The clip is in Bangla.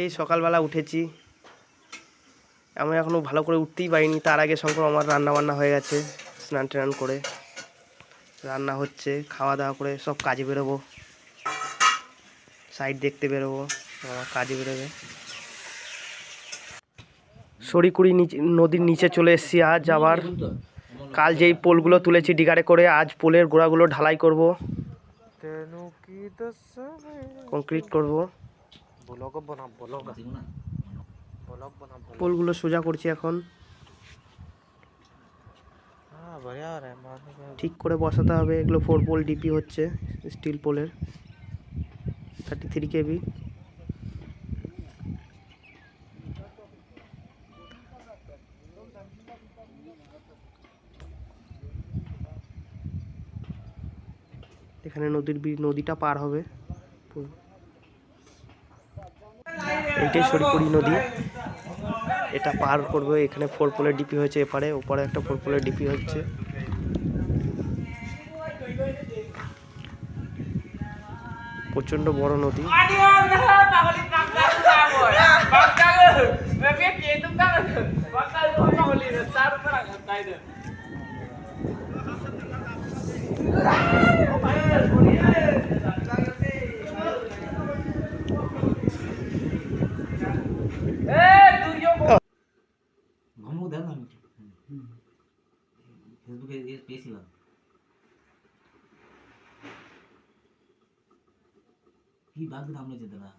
এই সকালবেলা উঠেছি। আমি এখনও ভালো করে উঠতেই পারিনি। তার আগে সঙ্গে আমার রান্না বান্না হয়ে গেছে স্নান টান করে। রান্না হচ্ছে খাওয়া দাওয়া করে সব কাজে বেরোবো। সাইড দেখতে বেরোবো আমার কাজে বেরোবে। সরিকুড়ি নিচে নদীর নিচে চলে এসেছি আজ আবার। কাল যেই পোলগুলো তুলেছি ডিগারে করে আজ পোলের গোড়াগুলো ঢালাই করব। কংক্রিট করব। পোলগুলো সোজা করছি এখন। ঠিক করে বসাতে হবে এগুলো ফোর পোল ডিপি হচ্ছে স্টিল পোলের থার্টি থ্রি কেবি এখানে নদীর নদীটা পার হবে। এইটাই সরিপুরি নদী। এটা পার করবে, এখানে ফোর পোলের ডিপি হয়েছে এপারে, ওপারে একটা ফোর পোলের ডিপি হচ্ছে। প্রচণ্ড বড় নদী। ফেসবুকে পেয়েছিলাম। কি বাঘ নিয়েছে দাদা